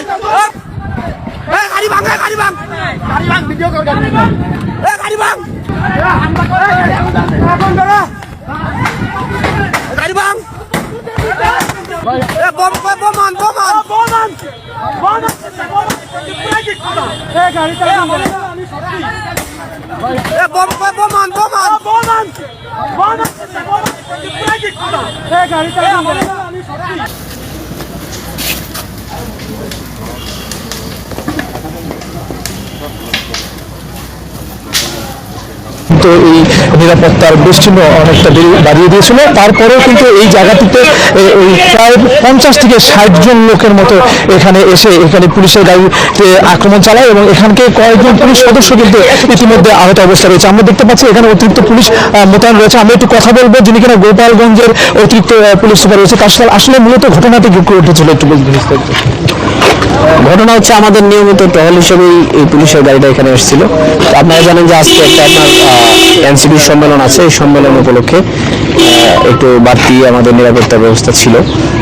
Eh, kari bang, eh, kari bang. Kari bang, video kau dah. Eh, kari bang. Kari bang. Eh, bom, bom, boman, boman. Boman. Boman. Eh, kari tak. Eh, bom, bom, boman, boman. Boman. Boman. Eh, kari tak. তো এই নিরাপত্তার বেষ্টিন্য অনেকটা বাড়িয়ে দিয়েছিল। তারপরেও কিন্তু এই জায়গাটিতে ওই প্রায় পঞ্চাশ থেকে ষাট জন লোকের মতো এখানে এসে এখানে পুলিশের গাড়িতে আক্রমণ চালায় এবং এখানকে কয়েকজন পুলিশ সদস্য কিন্তু ইতিমধ্যে আহত অবস্থা রয়েছে। আমরা দেখতে পাচ্ছি এখানে অতিরিক্ত পুলিশ মোতায়েন রয়েছে। আমরা একটু কথা বলব যিনি কিনা গোপালগঞ্জের অতিরিক্ত পুলিশ সুপার রয়েছে, তার সাথে আসলে মূলত ঘটনাটি কি ঘটেছিল একটু বলবেন ঘটনা হচ্ছে আমাদের নিয়মিত টহল হিসেবেই এই পুলিশের গাড়িটা এখানে এসেছিল। আপনারা জানেন যে আজকে একটা আপনার এনসিপির সম্মেলন আছে এই সম্মেলন উপলক্ষে একটু বাড়তি আমাদের নিরাপত্তা ব্যবস্থা ছিল।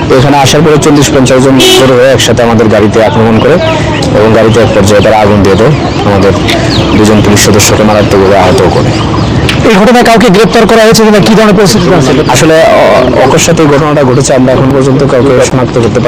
তো এখানে আসার পরে চল্লিশ পঞ্চাশ জন ধরে হয়ে একসাথে আমাদের গাড়িতে আক্রমণ করে এবং গাড়িতে এক পর্যায়ে তারা আগুন দিয়ে দেয়। আমাদের দুজন পুলিশ সদস্যকে মারাত্মকভাবে আহত করে। এই ঘটনায় কাউকে গ্রেপ্তার করা হয়েছে কিনা? কি ধরনের পরিস্থিতি আসলে অ- অকস্মাৎ এই ঘটনাটা ঘটেছে আমরা এখন পর্যন্ত কাউকে শনাক্ত করতে পারি